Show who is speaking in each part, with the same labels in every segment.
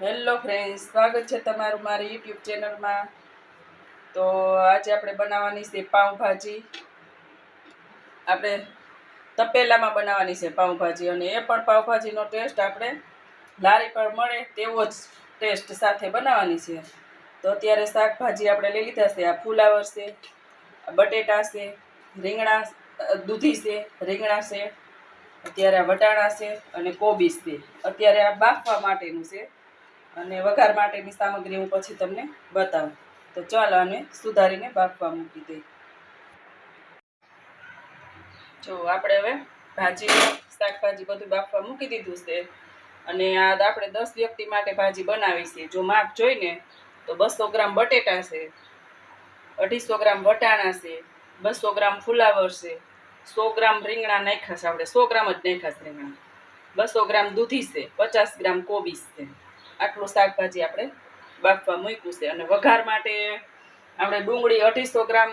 Speaker 1: Hello friend સ્વાગત છે તમારું મારી યુટ્યુબ ચેનલમાં. તો આજે આપણે બનાવવાની છે પાઉંભાજી. આપણે તપેલામાં બનાવવાની છે પાઉંભાજી અને એ પણ પાઉંભાજીનો ટેસ્ટ આપણે લારી પર મળે તેવો જ ટેસ્ટ સાથે બનાવવાની છે. તો અત્યારે શાકભાજી આપણે લઈ લીધા છે, આ ફુલાવર છે બટેટા છે, રીંગણા દૂધી છે, રીંગણા છે, અત્યારે વટાણા છે અને કોબીજ છે. અત્યારે આ બાફવા માટેનું છે. અને વઘાર માટેની સામગ્રી હું પછી તમને બતાવું. તો ચાલો આને સુધારીને બાફવા મૂકી દઈ જો, આપણે હવે ભાજી, શાકભાજી બધું બાફવા મૂકી દીધું છે. અને આ આપણે દસ વ્યક્તિ માટે ભાજી બનાવી છે. જો માપ જોઈને તો બસો ગ્રામ બટેટા છે, અઢીસો ગ્રામ વટાણા છે, બસો ગ્રામ ફુલાવર છે, સો ગ્રામ રીંગણા નાખ્યા છે. આપણે સો ગ્રામ જ નાખ્યા રીંગણા. બસો ગ્રામ દૂધી છે, પચાસ ગ્રામ કોબીજ છે. આટલું શાકભાજી આપણે બાફવા મૂક્યું છે. અને વઘાર માટે આપણે ડુંગળી અઢીસો ગ્રામ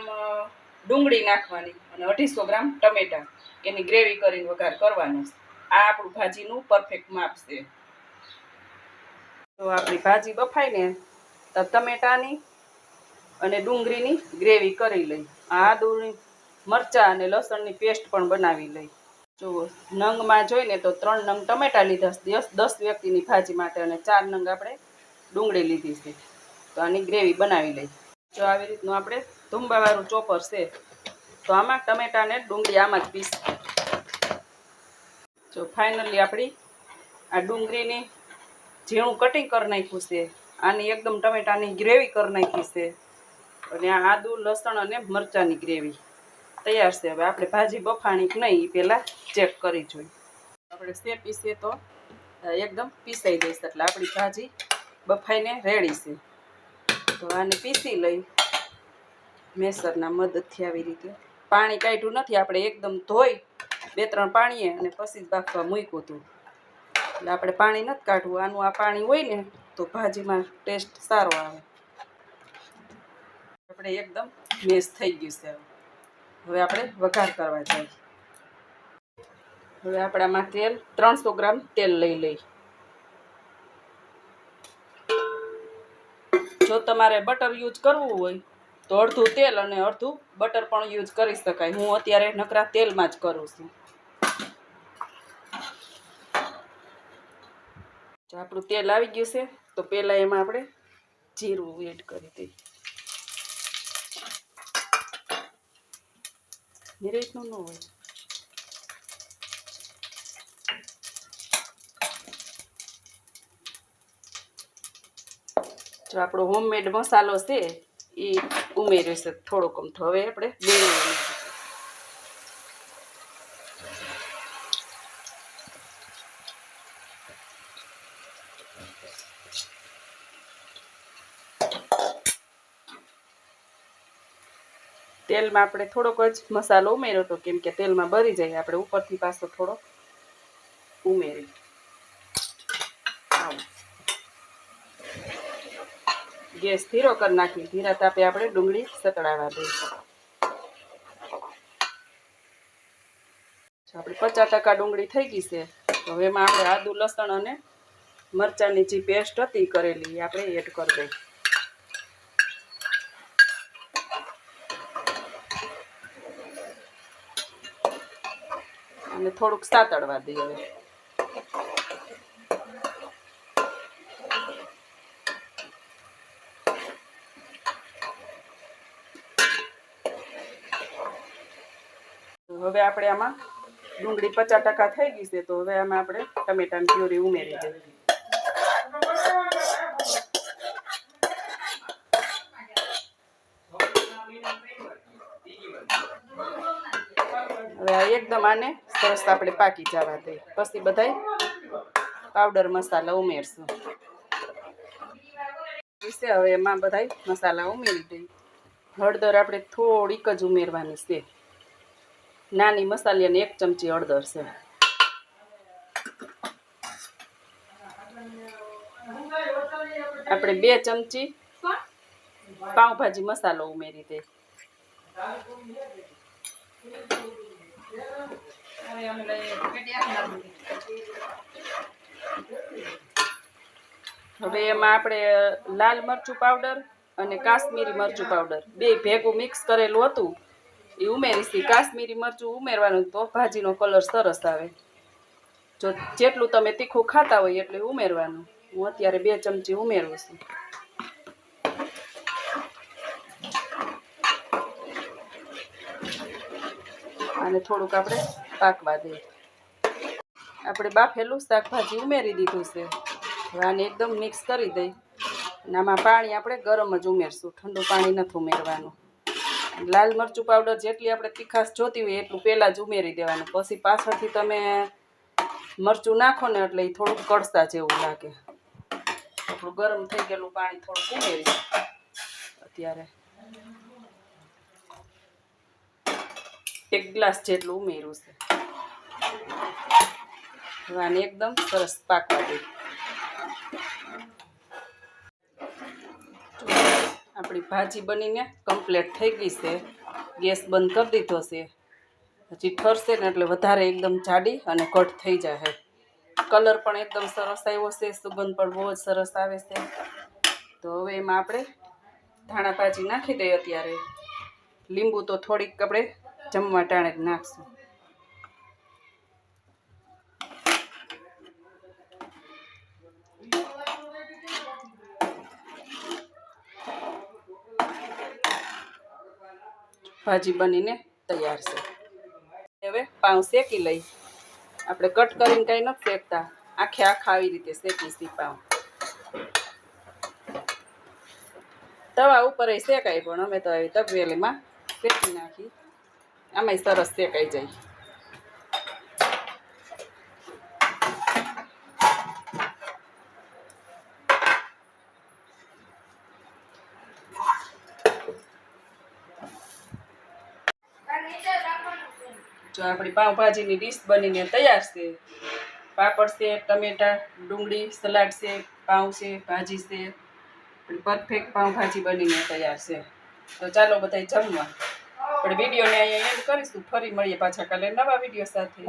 Speaker 1: ડુંગળી નાખવાની અને અઢીસો ગ્રામ ટમેટાં. એની ગ્રેવી કરીને વઘાર કરવાનો છે. આ આપણું ભાજીનું પરફેક્ટ માપ છે. તો આપણી ભાજી બફાય ને તો ટમેટાની અને ડુંગળીની ગ્રેવી કરી લઈ. આદુની મરચાં અને લસણની પેસ્ટ પણ બનાવી લઈ. જુઓ નંગમાં જોઈને તો ત્રણ નંગ ટમેટા લીધા દસ દસ વ્યક્તિની ભાજી માટે અને ચાર નંગ આપણે ડુંગળી લીધી છે. તો આની ગ્રેવી બનાવી લઈ જો આવી રીતનું આપણે ધુંબાવાળું ચોપર છે, તો આમાં ટમેટાને ડુંગળી આમાં જ પીસ. જો ફાઇનલી આપણી આ ડુંગળીની ઝીણું કટિંગ કરી નાખ્યું છે. આની એકદમ ટમેટાની ગ્રેવી કરી નાખી છે. અને આ આદુ, લસણ અને મરચાંની ગ્રેવી. તૈયાર છે. હવે આપણે ભાજી બફાણી નહીં પહેલાં ચેક કરી જોઈએ આપણે સે પીસીએ તો એકદમ પીસાઈ દઈશ એટલે આપણી ભાજી બફાઈને રેડી છે. તો આને પીસી લઈ, મેસરના મદદથી આવી રીતે. પાણી કાઢ્યું નથી, આપણે એકદમ ધોઈ બે ત્રણ પાણીએ અને પછી જ બાફવા મૂક્યું હતું. એટલે આપણે પાણી નથી કાઢવું, આનું આ પાણી હોય ને, તો ભાજીમાં ટેસ્ટ સારો આવે. આપણે એકદમ મેસ થઈ ગયું છે. હવે આપણે વઘાર કરવા જઈએ. હવે આપણામાં તેલ, ત્રણસો ગ્રામ તેલ લઈ લઈ. જો તમારે બટર યુઝ કરવું હોય, તો અડધું તેલ અને અડધું બટર પણ યુઝ કરી શકાય. હું અત્યારે નકરા તેલમાં જ કરું છું. જો આપણું તેલ આવી ગયું છે, તો પહેલાં એમાં આપણે જીરું એડ કરી દઈએ. એ ન હોય. જો આપણો હોમમેડ મસાલો છે એ ઉમેર્યો છે થોડોક આમ હવે આપણે બે તેલમાં આપણે થોડોક જ મસાલો ઉમેર્યો હતો, કેમ કે તેલમાં બરી જાય, આપણે ઉપરથી પાછો થોડો ઉમેરી ગેસ ધીરો કરી નાખી, ધીરા તાપે આપણે ડુંગળી સતડાવા દઈએ. આપણે પચાસ ટકા ડુંગળી થઈ ગઈ છે, તો એમાં આપણે આદુ, લસણ અને મરચાંની જે પેસ્ટ હતી કરેલી, એ આપણે એડ કરી દઈએ. અને થોડુંક સાતડવા દઈએ હવે. હવે આપણે આમાં ડુંગળી પચાસ ટકા થઈ ગઈ છે, તો હવે આમાં આપણે ટમેટાની પ્યોરી ઉમેરી દઈએ હવે એકદમ આને સરસ આપણે પાકી જવા દઈએ. પછી બધાય પાવડર મસાલા ઉમેરશું. હવે એમાં બધાય મસાલા ઉમેરી દઈએ. હળદર આપણે થોડીક જ ઉમેરવાની છે. નાની મસાલી અને એક ચમચી હળદર છે. આપણે બે ચમચી પાઉંભાજી મસાલો ઉમેરી
Speaker 2: નાખું.
Speaker 1: હવે એમાં આપણે લાલ મરચું પાવડર અને કાશ્મીરી મરચું પાવડર. બે ભેગું મિક્સ કરેલું હતું. એ ઉમેરીશી કાશ્મીરી મરચું ઉમેરવાનું તો ભાજીનો કલર સરસ આવે. જો જેટલું તમે તીખું ખાતા હોય એટલું ઉમેરવાનું. હું અત્યારે બે ચમચી ઉમેરું છું. અને થોડુંક આપણે પાકવા દઈએ. આપણે બાફેલું શાકભાજી ઉમેરી દીધું છે. હવે આને એકદમ મિક્સ કરી દઈ. અને આમાં પાણી આપણે ગરમ જ ઉમેરશું. ઠંડુ પાણી નથી ઉમેરવાનું. લાલ મરચું પાવડર જેટલી આપણે તીખાશ જોતી હોય એટલું પહેલાં જ ઉમેરી દેવાનું. પછી પાછળથી તમે મરચું નાખો ને એટલે એ થોડુંક કડસા જેવું લાગે. આપણું ગરમ થઈ ગયેલું પાણી થોડુંક ઉમેરી અત્યારે એક ગ્લાસ જેટલું ઉમેર્યું છે. આને એકદમ સરસ પાકવા દઈ આપણી ભાજી બનીને કમ્પ્લીટ થઈ ગઈ છે. ગેસ બંધ કરી દીધો છે. હજી ઠરશે ને એટલે વધારે એકદમ જાડી અને કટ થઈ જાય કલર પણ એકદમ સરસ આવ્યો છે. સુગંધ પણ બહુ જ સરસ આવે છે. તો હવે એમાં આપણે ધાણા ભાજી નાખી દઈએ અત્યારે. લીંબુ તો થોડીક આપણે જમવા ટાણે જ નાખશું. ભાજી બનીને તૈયાર છે. હવે પાઉં શેકી લઈ. આપણે કટ કરીને કાંઈ નથી શેકતા. આખે આખા આવી રીતે શેકીશી પાઉં. તવા ઉપર શેકાય પણ અમે તો આવી તપેલીમાં શેકી નાખી. આમાંય સરસ શેકાઈ જાય. આપણી પાઉંભાજીની ડીશ બનીને તૈયાર છે. પાપડ છે, ટમેટા, ડુંગળી, સલાડ છે, પાઉં છે, ભાજી છે. પરફેક્ટ પાઉંભાજી બનીને તૈયાર છે. તો ચાલો બધાય જમવા. પણ વિડીયોને અહીંયા એન્ડ કરીશું. ફરી મળીએ પાછા કાલે નવા વીડિયો સાથે.